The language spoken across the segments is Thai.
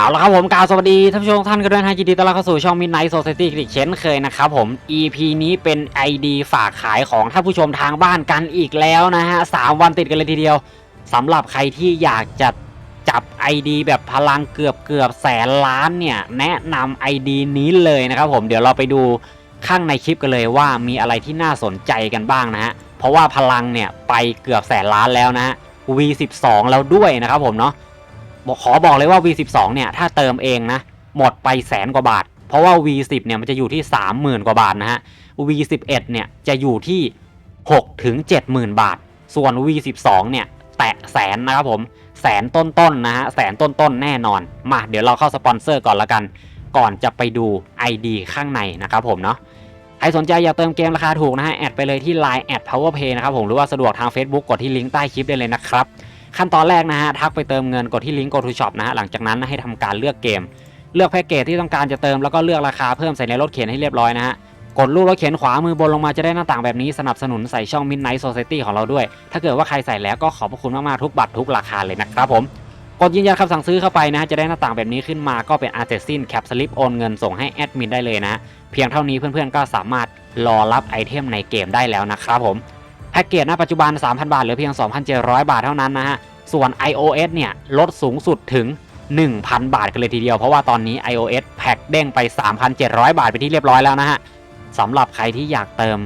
เอาละครับผมกล่าวสวัสดีท่านผู้ชมทุกท่านกันด้วยนะยินดีต้อนรับเข้าสู่ช่อง Midnight Society อีกเช่นเคยนะครับผม EP นี้เป็น ID ฝากขายของท่านผู้ชมทางบ้านกันอีกแล้วนะฮะสามวันติดกันเลยทีเดียวสำหรับใครที่อยากจะจับ ID แบบพลังเกือบเกือบแสนล้านเนี่ย แนะนำ ID นี้เลยนะครับผมเดี๋ยวเราไปดูข้างในคลิปกันเลยว่ามีอะไรที่น่าสนใจกันบ้างนะฮะเพราะว่าพลังเนี่ยไปเกือบแสนล้านแล้วนะฮะ V12 แล้วด้วยนะครับผมเนาะ บอกขอบอกเลยว่า V12 เนี่ยถ้าเติมเองนะหมดไปแสนกว่าบาท เพราะว่า V10 เนี่ยมันจะอยู่ที่ 30,000 กว่าบาทนะฮะ V11 เนี่ยจะอยู่ที่6ถึง70,000 บาท ส่วน V12 เนี่ยแตะแสนนะครับผมแสนต้นๆนะฮะแสนต้นๆ แน่นอน มาเดี๋ยวเราเข้าสปอนเซอร์ก่อนละกัน ก่อนจะไปดู ID ข้างในนะครับผมเนาะใครสนใจอยากเติมเกมราคาถูกนะฮะ แอดไปเลยที่ Line แอด powerpay นะครับผมหรือว่าสะดวกทาง Facebook กดที่ลิงก์ใต้คลิปได้เลยนะครับ ขั้นตอนแรกนะฮะทักไปเติมเงินกดที่ลิงก์ go to shop นะฮะหลังจากนั้นให้ทำการเลือกเกม เลือกแพ็กเกจที่ต้องการจะเติมแล้วก็เลือกราคาเพิ่มใส่ในรถเข็นให้เรียบร้อยนะฮะกดรูปรถเข็นขวามือบนลงมาจะได้หน้าต่างแบบนี้สนับสนุนใส่ช่อง Midnight Society ของเราด้วย ถ้าเกิดว่าใครใส่แล้วก็ขอบพระคุณมากๆทุกบัตรทุกราคาเลยนะครับผมกดยืนยันคำสั่งซื้อเข้าไปนะฮะจะได้หน้าต่างแบบนี้ขึ้นมาก็เป็นอาร์เจซินแคปสลิปโอนเงินส่งให้แอดมินได้เลยนะฮะเพียงเท่านี้เพื่อนๆก็สามารถรอรับไอเทมในเกมได้แล้วนะครับผม แพ็กเกจณปัจจุบัน 3,000 บาทเหลือเพียง 2,700 บาทเท่านั้นนะฮะ ส่วน iOS เนี่ยลดสูงสุดถึง 1,000 บาทกันเลยทีเดียว เพราะว่าตอนนี้ iOS แพ็กเด้งไป 3,700 บาทไปที่เรียบร้อยแล้วนะฮะสำหรับใครที่อยากเติม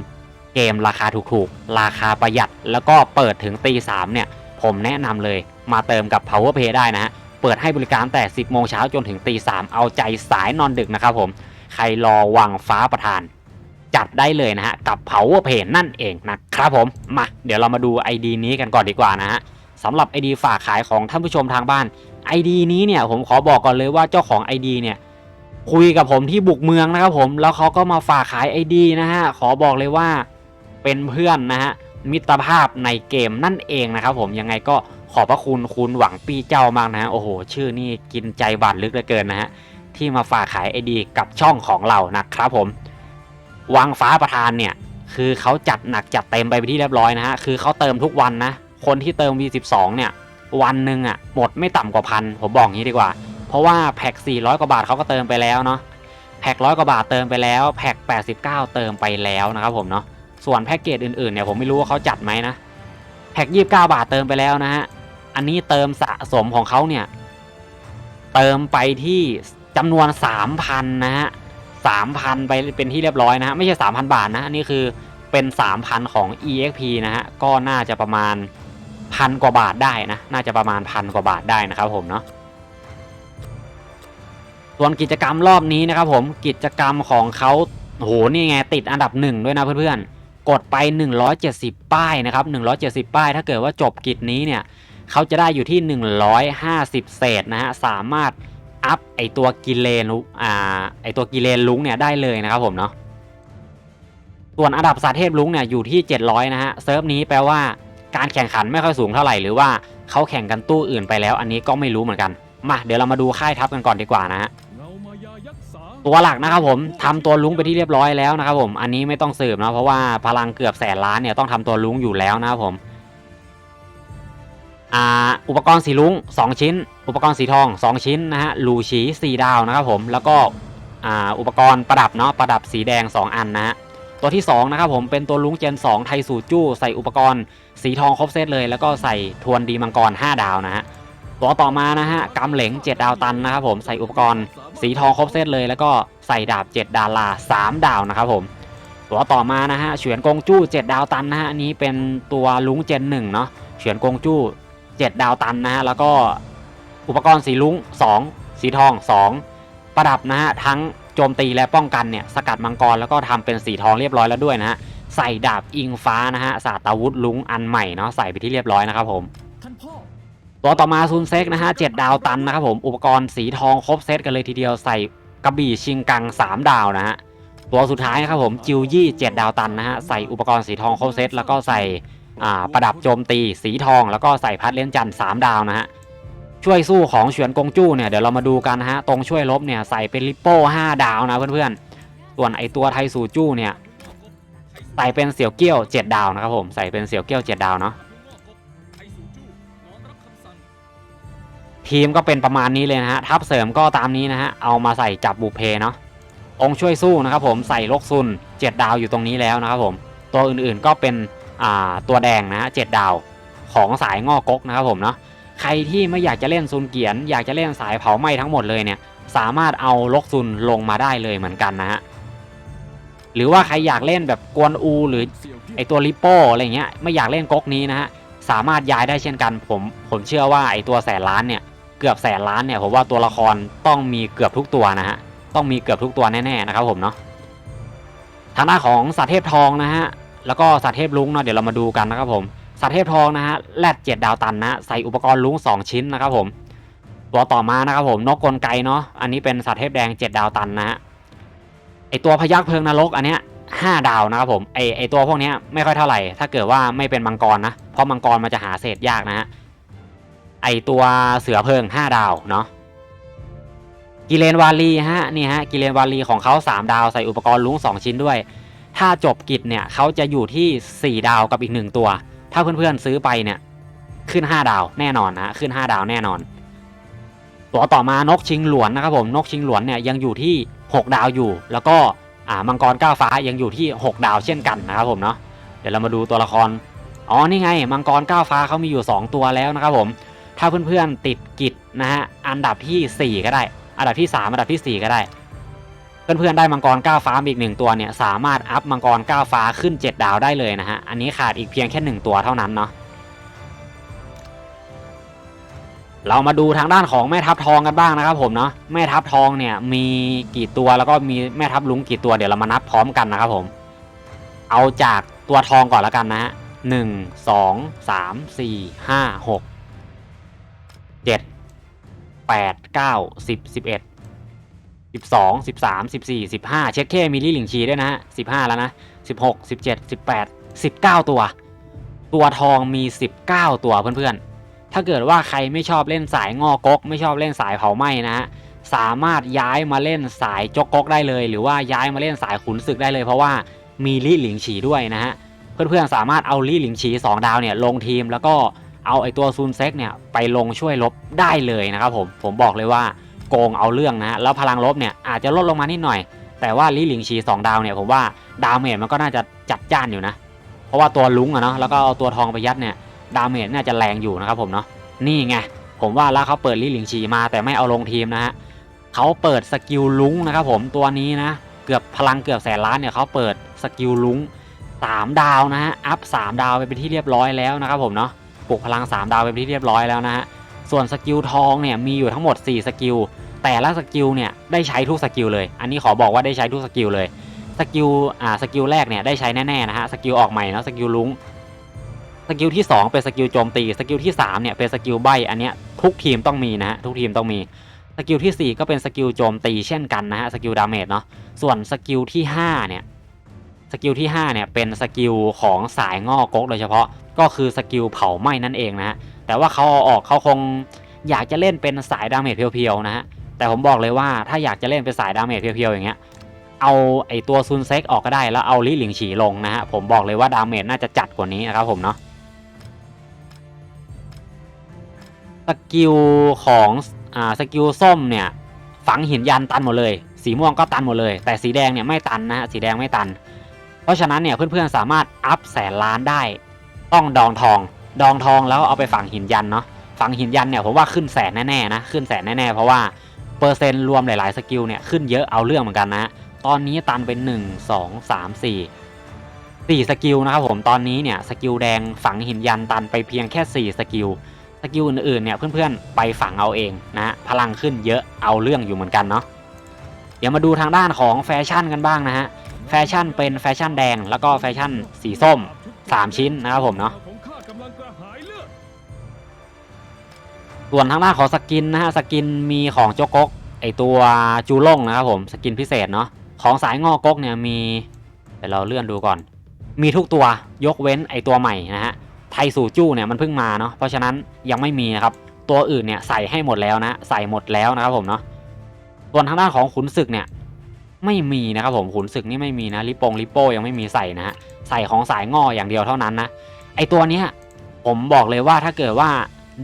เกมราคาถูกๆ ราคาประหยัด แล้วก็เปิดถึงตี3เนี่ย ผมแนะนำเลยมาเติมกับ PowerPay ได้นะฮะ เปิดให้บริการแต่ 10 โมงเช้าจนถึงตี3เอาใจสายนอนดึกนะครับผม ใครรอวังฟ้าประทาน จัดได้เลยนะฮะกับ PowerPay นั่นเองนะครับผมมาเดี๋ยวเรามาดู ID นี้กันก่อนดีกว่านะฮะสำหรับ ID ฝากขายของท่านผู้ชมทางบ้าน ID นี้เนี่ยผมขอบอกก่อนเลยว่าเจ้าของ ID เนี่ยคุยกับผมที่บุกเมืองนะครับผมแล้วเขาก็มาฝากขาย ID นะฮะขอบอกเลยว่าเป็นเพื่อนนะฮะมิตรภาพในเกมนั่นเองนะครับผมยังไงก็ขอบพระคุณคุณหวังปีเจ้ามากนะฮะโอ้โห ชื่อนี่กินใจบาดลึกเหลือเกินนะฮะที่มาฝากขาย ID กับช่องของเรานะครับผม วังฟ้าประธานเนี่ย คือเขาจัดหนักจัดเต็มไปเป็นที่เรียบร้อยนะฮะ คือเขาเติมทุกวันนะ คนที่เติม V12 เนี่ย วันหนึ่งอะหมดไม่ต่ำกว่าพัน ผมบอกงี้ดีกว่า เพราะว่าแพ็ก400 กว่าบาทเขาก็เติมไปแล้วเนาะ แพ็กร้อยกว่าบาทเติมไปแล้ว แพ็ก89 เติมไปแล้วนะครับผมเนาะ ส่วนแพ็กเกจอื่นๆเนี่ยผมไม่รู้ว่าเขาจัดไหมนะ แพ็ก29 บาทเติมไปแล้วนะฮะ อันนี้เติมสะสมของเขาเนี่ย เติมไปที่จำนวน 3,000 นะฮะ สามพันไปเป็นที่เรียบร้อยนะฮะไม่ใช่สามพันบาทนะอันนี้คือเป็นสามพันของ exp นะฮะก็น่าจะประมาณพันกว่าบาทได้นะน่าจะประมาณพันกว่าบาทได้นะครับผมเนาะส่วนกิจกรรมรอบนี้นะครับผมกิจกรรมของเขาโหนี่ไงติดอันดับหนึ่งด้วยนะเพื่อนๆ กดไป 170 ป้ายนะครับ 170 ป้าย ถ้าเกิดว่าจบกิจนี้เนี่ยเขาจะได้อยู่ที่ 150 เศษนะฮะสามารถอัพไอตัวกิเลนุอ่า ไอตัวกิเลนลุงเนี่ยได้เลยนะครับผมเนาะส่วนอันดับสาเทพลุงเนี่ยอยู่ที่ 700 นะฮะเซิร์ฟนี้แปลว่าการแข่งขันไม่ค่อยสูงเท่าไหร่หรือว่าเขาแข่งกันตู้อื่นไปแล้ว อันนี้ก็ไม่รู้เหมือนกันมาเดี๋ยวเรามาดูค่ายทัพกันก่อนดีกว่านะฮะตัวหลักนะครับผมทำตัวลุงไปที่เรียบร้อยแล้วนะครับผมอันนี้ไม่ต้องสืบนะเพราะว่าพลังเกือบแสนล้านเนี่ยต้องทำตัวลุงอยู่แล้วนะครับผมอ่าอุปกรณ์สีลุง2 ชิ้น อุปกรณ์สีทอง 2 ชิ้นนะฮะลูฉี4ดาวนะครับผมแล้วก็ อ่าอุปกรณ์ประดับเนาะประดับสีแดง 2 อันนะฮะตัวที่2นะครับผมเป็นตัวลุงเจน 2 ไทสูจู้ใส่อุปกรณ์สีทองครบเซตเลย แล้วก็ใส่ทวนดีมังกร 5 ดาวนะฮะตัวต่อมานะฮะกำเหลง7 ดาวตันนะครับผมใส่อุปกรณ์สีทองครบเซตเลย แล้วก็ใส่ดาบ 7 ดารา 3 ดาวนะครับผมตัวต่อมานะฮะเฉวียนกงจู้ 7 ดาวตันนะฮะนี้เป็นตัวลุงเจน1เนาะเฉวียนกงจู้ 7 ดาวตันนะฮะแล้วก็อุปกรณ์สีลุง2 สีทอง 2 ประดับนะฮะทั้งโจมตีและป้องกันเนี่ยสกัดมังกรแล้วก็ทำเป็นสีทองเรียบร้อยแล้วด้วยนะฮะใส่ดาบอิงฟ้านะฮะศาสตาวุธลุงอันใหม่เนาะใส่ไปที่เรียบร้อยนะครับผมตัวต่อมาซูนเซ็กนะฮะเจ็ดดาวตันนะครับผมอุปกรณ์สีทองครบเซตกันเลยทีเดียวใส่กระบี่ชิงกัง 3 ดาวนะฮะตัวสุดท้ายนะครับผมจิวยี่เจ็ดดาวตันนะฮะใส่อุปกรณ์สีทองครบเซตแล้วก็ใส่ประดับโจมตีสีทองแล้วก็ใส่พัดเล่นจันทร์สามดาวนะฮะ ช่วยสู้ของเฉวียนกงจู้เนี่ยเดี๋ยวเรามาดูกันนะฮะตรงช่วยลบเนี่ยใส่เป็นลิปโป้5ดาวนะเพื่อนๆส่วนไอตัวไทสูจู้เนี่ยใส่เป็นเสี่ยวเกี้ยว 7 ดาวนะครับผมใส่เป็นเสี่ยวเกี้ยว 7 ดาวเนาะทีมก็เป็นประมาณนี้เลยนะฮะทัพเสริมก็ตามนี้นะฮะเอามาใส่จับบุพเพเนาะองค์ช่วยสู้นะครับผมใส่ลกซุนเจ็ดดาวอยู่ตรงนี้แล้วนะครับผมตัวอื่นๆก็เป็นอ่าตัวแดงนะฮะเจ็ดดาวของสายงอกกนะครับผมเนาะ ใครที่ไม่อยากจะเล่นซุนเกียน อยากจะเล่นสายเผาไหม้ทั้งหมดเลยเนี่ยสามารถเอาลกซุนลงมาได้เลยเหมือนกันนะฮะหรือว่าใครอยากเล่นแบบกวนอู หรือไอตัวลิปโป้อะไรเงี้ยไม่อยากเล่นก๊กนี้นะฮะสามารถย้ายได้เช่นกันผมผมเชื่อว่าไอตัวแสนล้านเนี่ยเกือบแสนล้านเนี่ยผมว่าตัวละครต้องมีเกือบทุกตัวนะฮะต้องมีเกือบทุกตัวแน่ๆนะครับผมเนาะทางด้านของสัตว์เทพทองนะฮะแล้วก็สัตว์เทพลุงเนาะเดี๋ยวเรามาดูกันนะครับผม สัตว์เทพทองนะฮะแรดเจ็ดดาวตันนะใส่อุปกรณ์ลุง2 ชิ้นนะครับผม ตัวต่อมานะครับผมนกกลไกเนาะอันนี้เป็นสัตว์เทพแดง 7 ดาวตันนะฮะไอตัวพยักเพลิงนรกอันเนี้ยห้าดาวนะครับผมไอไอตัวพวกเนี้ยไม่ค่อยเท่าไหร่ ถ้าเกิดว่าไม่เป็นมังกรนะ เพราะมังกรมันจะหาเศษยากนะฮะไอตัวเสือเพลิง5ดาวเนาะกิเลนวาลีฮะนี่ฮะกิเลนวาลีของเขา3ดาวใส่อุปกรณ์ลุง2ชิ้นด้วย ถ้าจบกิจเนี่ยเขาจะอยู่ที่4ดาวกับอีก1ตัว ถ้าเพื่อนๆซื้อไปเนี่ย ขึ้น 5 ดาวแน่นอนนะขึ้น 5 ดาวแน่นอน ตัวต่อมานกชิงหลวนนะครับผมนกชิงหลวนเนี่ยยังอยู่ที่ 6 ดาวอยู่ แล้วก็อ่ามังกรก้าวฟ้ายังอยู่ที่ 6 ดาวเช่นกันนะครับผมเนาะเดี๋ยวเรามาดูตัวละครอ๋อนี่ไงมังกรก้าวฟ้าเขามีอยู่ 2 ตัวแล้วนะครับผมถ้าเพื่อนๆติดกิจนะฮะอันดับทีสี่4 ก็ได้ อันดับที่ 3 อันดับทีสี่4 ก็ได้ เพื่อนๆได้มังกรก้าวฟ้ามาอีกหนึ่งตัวเนี่ยสามารถอัพมังกรก้าวฟ้าขึ้น 7 ดาวได้เลยนะฮะ อันนี้ขาดอีกเพียงแค่ 1 ตัวเท่านั้นเนาะเรามาดูทางด้านของแม่ทัพทองกันบ้างนะครับผมเนาะแม่ทัพทองเนี่ยมีกี่ตัวแล้วก็มีแม่ทัพลุงกี่ตัวเดี๋ยวเรามานับพร้อมกันนะครับผม เอาจากตัวทองก่อนแล้วกันนะฮะหนึ่งสองสามสี่ห้าหกเจ็ดแปดเก้าสิบสิบเอ็ด สิบสองสิบสามสิบสี่สิบห้าเช็คเคมีลี่หลิงชีด้วยนะฮะสิบห้าแล้วนะสิบหกสิบเจ็ดสิบแปดสิบเก้าตัว ตัวทองมีสิบเก้าตัวเพื่อนๆ ถ้าเกิดว่าใครไม่ชอบเล่นสายงอกก ไม่ชอบเล่นสายเผาไหม้นะฮะสามารถย้ายมาเล่นสายจกกกได้เลย หรือว่าย้ายมาเล่นสายขุนศึกได้เลย เพราะว่ามีลี่หลิงฉีด้วยนะฮะเพื่อนๆสามารถเอาลี่หลิงฉี2ดาวเนี่ยลงทีมแล้วก็เอาไอตัวซูนเซ็กเนี่ยไปลงช่วยลบได้เลยนะครับผมผมบอกเลยว่า โกงเอาเรื่องนะฮะแล้วพลังลบเนี่ยอาจจะลดลงมานิดหน่อย แต่ว่าลี่หลิงฉี2ดาวเนี่ยผมว่าดาเมจมันก็น่าจะจัดจ้านอยู่นะ เพราะว่าตัวลุงอะเนาะแล้วก็เอาตัวทองไปยัดเนี่ยดาเมจน่าจะแรงอยู่นะครับผมเนาะนี่ไงผมว่าแล้วเขาเปิดลี่หลิงชีมาแต่ไม่เอาลงทีมนะฮะเขาเปิดสกิลลุงนะครับผมตัวนี้นะเกือบพลังเกือบแสนล้านเนี่ยเขาเปิดสกิลลุง3 ดาวนะฮะอัพ3ดาวไปเป็นที่เรียบร้อยแล้วนะครับผมเนาะปลุกพลัง 3 ดาวไปเป็นที่เรียบร้อยแล้วนะฮะ ส่วนสกิลทองเนี่ยมีอยู่ทั้งหมด 4 สกิล แต่ละสกิลเนี่ยได้ใช้ทุกสกิลเลย อันนี้ขอบอกว่าได้ใช้ทุกสกิลเลย สกิลอ่าสกิลแรกเนี่ยได้ใช้แน่ๆนะฮะ สกิลออกใหม่นะสกิลลุงสกิลที่ 2 เป็นสกิลโจมตี สกิลที่3เนี่ยเป็นสกิลใบ อันเนี้ยทุกทีมต้องมีนะฮะทุกทีมต้องมี สกิลที่ 4 ก็เป็นสกิลโจมตีเช่นกันนะฮะ สกิลดาเมจเนาะ ส่วนสกิลที่5เนี่ยสกิลที่5เนี่ยเป็นสกิลของสายงอกกโดยเฉพาะ ก็คือสกิลเผาไหม้นั่นเองนะฮะ แต่ว่าเขาเอาออกเขาคงอยากจะเล่นเป็นสายดาเมจเพียวๆนะฮะแต่ผมบอกเลยว่าถ้าอยากจะเล่นเป็นสายดาเมจเพียวๆอย่างเงี้ยเอาไอตัวซุนเซ็กออกก็ได้แล้วเอาลิหลิงฉีลงนะฮะผมบอกเลยว่าดาเมจน่าจะจัดกว่านี้นะครับผมเนาะสกิลของอ่าสกิลส้มเนี่ยฝังหินยันตันหมดเลย สีม่วงก็ตันหมดเลย แต่สีแดงเนี่ยไม่ตันนะฮะสีแดงไม่ตัน เพราะฉะนั้นเนี่ยเพื่อนๆสามารถอัพแสนล้านได้ต้องดองทอง ดองทองแล้วเอาไปฝังหินยันเนาะฝังหินยันเนี่ยผมว่าขึ้นแสนแน่ๆนะขึ้นแสนแน่ๆเพราะว่าเปอร์เซ็นต์รวมหลายๆสกิลเนี่ยขึ้นเยอะเอาเรื่องเหมือนกันนะตอนนี้ตันเป็น1 2 3 4 4สกิลนะครับผมตอนนี้เนี่ยสกิลแดงฝังหินยันตันไปเพียงแค่ 4 สกิลสกิลอื่นๆเนี่ยเพื่อนๆไปฝังเอาเองนะพลังขึ้นเยอะเอาเรื่องอยู่เหมือนกันเนาะเดี๋ยวมาดูทางด้านของแฟชั่นกันบ้างนะฮะแฟชั่นเป็นแฟชั่นแดงแล้วก็แฟชั่นสีส้ม 3 ชิ้นนะครับผมเนาะ ส่วนทางด้านของสกินนะฮะสกินมีของโจกกไอตัวจูล่งนะครับผมสกินพิเศษเนาะของสายงอกกเนี่ยมีเดี๋ยวเราเลื่อนดูก่อน มีทุกตัวยกเว้นไอตัวใหม่นะฮะไทยสู่จู้เนี่ยมันเพิ่งมาเนาะเพราะฉะนั้นยังไม่มีนะครับตัวอื่นเนี่ยใส่ให้หมดแล้วนะใส่หมดแล้วนะครับผมเนาะส่วนทางด้านของขุนศึกเนี่ยไม่มีนะครับผมขุนศึกนี่ไม่มีนะลิปงลิโป้ยังไม่มีใส่นะฮะใส่ของสายงออย่างเดียวเท่านั้นนะไอตัวเนี้ยผมบอกเลยว่าถ้าเกิดว่า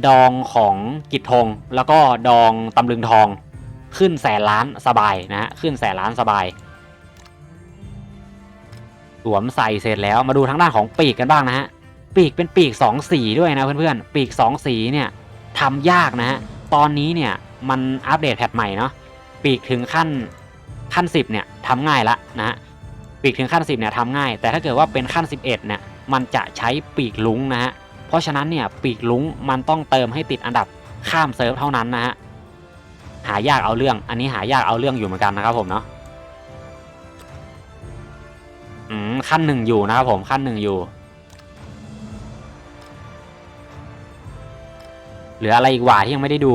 ดองของกิจทง แล้วก็ดองตำลึงทอง ขึ้นแสนล้านสบายนะฮะขึ้นแสนล้านสบาย สวมใส่เสร็จแล้วมาดูทางด้านของปีกกันบ้างนะฮะปีกเป็นปีกสองสีด้วยนะเพื่อนๆ ปีกสองสีเนี่ยทำยากนะฮะ ตอนนี้เนี่ยมันอัปเดตแพทใหม่เนาะ ปีกถึงขั้นขั้นสิบเนี่ยทำง่ายละนะฮะ ปีกถึงขั้นสิบเนี่ยทำง่าย แต่ถ้าเกิดว่าเป็นขั้นสิบเอ็ดเนี่ยมันจะใช้ปีกลุงนะฮะ เพราะฉะนั้นเนี่ยปีกลุงมันต้องเติมให้ติดอันดับข้ามเซิร์ฟเท่านั้นนะฮะหายากเอาเรื่อง อันนี้หายากเอาเรื่องอยู่เหมือนกันนะครับผมเนาะขั้นหนึ่งอยู่นะครับผมขั้นหนึ่งอยู่ เหลืออะไรอีกว่าที่ยังไม่ได้ดู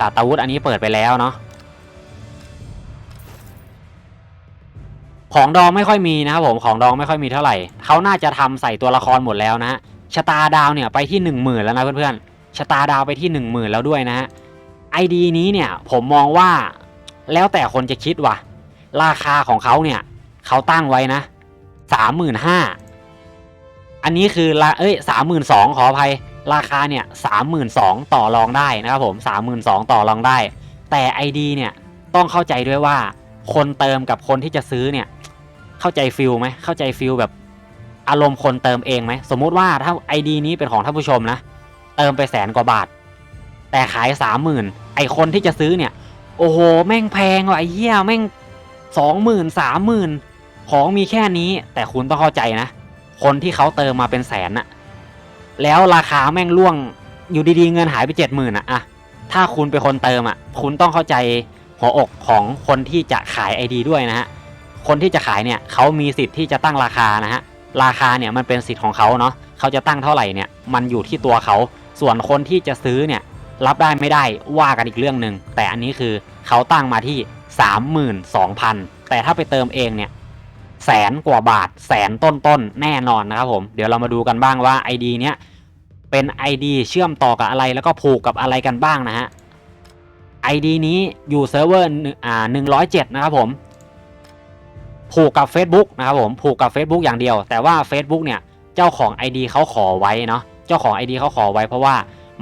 ตาตาวุธอันนี้เปิดไปแล้วเนาะของดองไม่ค่อยมีนะครับผมของดองไม่ค่อยมีเท่าไหร่เขาน่าจะทำใส่ตัวละครหมดแล้วนะฮะ ชะตาดาวเนี่ยไปที่หนึ่งหมื่นแล้วนะเพื่อนๆชะตาดาวไปที่หนึ่งหมื่นแล้วด้วยนะฮะไอดีนี้เนี่ยผมมองว่าแล้วแต่คนจะคิดว่ะ ราคาของเขาเนี่ยเขาตั้งไว้นะสามหมื่นห้าอันนี้คือละเอ้ยสามหมื่นสองขออภัย ราคาเนี่ยสามหมื่นสองต่อรองได้นะครับผมสามหมื่นสองต่อรองได้ แต่ ID เนี่ยต้องเข้าใจด้วยว่า คนเติมกับคนที่จะซื้อเนี่ย เข้าใจฟิลไหมเข้าใจฟิลแบบ อารมณ์คนเติมเองไหมสมมุติว่าถ้า ID นี้เป็นของท่านผู้ชมนะ เติมไปแสนกว่าบาท แต่ขายสามหมื่นไอคนที่จะซื้อเนี่ย โอ้โห แม่งแพงว่ะไอเหี้ยแม่งสองหมื่นสามหมื่นของมีแค่นี้ แต่คุณต้องเข้าใจนะ คนที่เขาเติมมาเป็นแสนอะแล้วราคาแม่งล่วงอยู่ดีๆเงินหายไปเจ็ดหมื่นอะอะถ้าคุณเป็นคนเติมอะคุณต้องเข้าใจหัวอกของคนที่จะขายไอดีด้วยนะฮะคนที่จะขายเนี่ยเขามีสิทธิ์ที่จะตั้งราคานะฮะ ราคาเนี่ยมันเป็นสิทธิ์ของเขาเนาะเขาจะตั้งเท่าไหร่เนี่ยมันอยู่ที่ตัวเขา ส่วนคนที่จะซื้อเนี่ยรับได้ไม่ได้ว่ากันอีกเรื่องหนึ่งแต่อันนี้คือเขาตั้งมาที่ 32,000 แต่ถ้าไปเติมเองเนี่ยแสนกว่าบาทแสนต้นๆแน่นอนนะครับผมเดี๋ยวเรามาดูกันบ้างว่า ID เนี้ยเป็น ID เชื่อมต่อกับอะไรแล้วก็ผูกกับอะไรกันบ้างนะฮะ ID นี้อยู่เซิร์ฟเวอร์อ่า107 นะครับผม ผูกกับ Facebook นะครับผมผูกกับ Facebook อย่างเดียว แต่ว่า Facebook เนี่ยเจ้าของ ID เขาขอไว้เนาะเจ้าของ ID เขาขอไว้เพราะว่า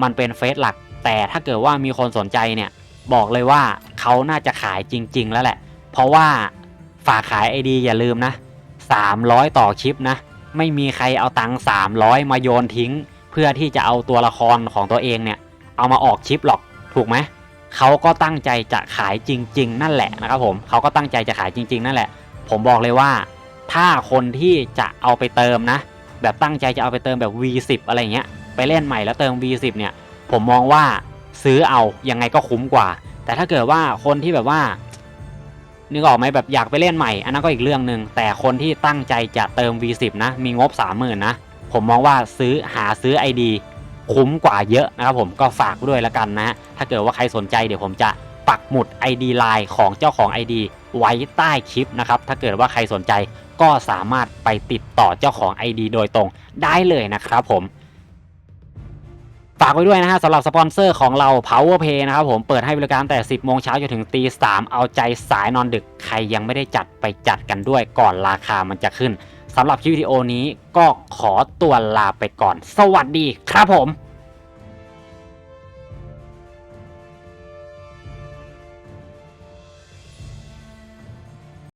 มันเป็นเฟซหลัก แต่ถ้าเกิดว่ามีคนสนใจเนี่ยบอกเลยว่าเขาน่าจะขายจริง ๆ แล้วแหละ เพราะว่าฝากขาย ID อย่าลืมนะ 300 ต่อคลิปนะ ไม่มีใครเอาตังค์300 มาโยนทิ้ง เพื่อที่จะเอาตัวละครของตัวเองเนี่ย เอามาออกคลิปหรอกถูกไหมเขาก็ตั้งใจจะขายจริง ๆ นั่นแหละนะครับผมเขาก็ตั้งใจจะขายจริง ๆ นั่นแหละ ผมบอกเลยว่า ถ้าคนที่จะเอาไปเติมนะ แบบตั้งใจจะเอาไปเติมแบบ V10 อะไรเงี้ยไปเล่นใหม่แล้วเติม V10 เนี่ย ผมมองว่าซื้อเอายังไงก็คุ้มกว่า แต่ถ้าเกิดว่าคนที่แบบว่านึกออกไหมแบบอยากไปเล่นใหม่ อันนั้นก็อีกเรื่องหนึ่งแต่คนที่ตั้งใจจะเติม V10 นะ มีงบ 30,000นะ ผมมองว่าซื้อหาซื้อ ID คุ้มกว่าเยอะนะครับผมก็ฝากด้วยล้วกันนะ ถ้าเกิดว่าใครสนใจเดี๋ยวผมจะ ปักหมุด ID Line ของเจ้าของ ID ไว้ใต้คลิปนะครับ ถ้าเกิดว่าใครสนใจก็สามารถไปติดต่อเจ้าของ ID โดยตรงได้เลยนะครับผมฝากไว้ด้วยนะฮะสำหรับสปอนเซอร์ของเรา PowerPay นะครับผมเปิดให้บริการแต่ 10 โมงเช้าจนถึงตี 3 เอาใจสายนอนดึกใครยังไม่ได้จัดไปจัดกันด้วยก่อนราคามันจะขึ้นสำหรับคลิปวิดีโอนี้ก็ขอตัวลาไปก่อน สวัสดีครับผม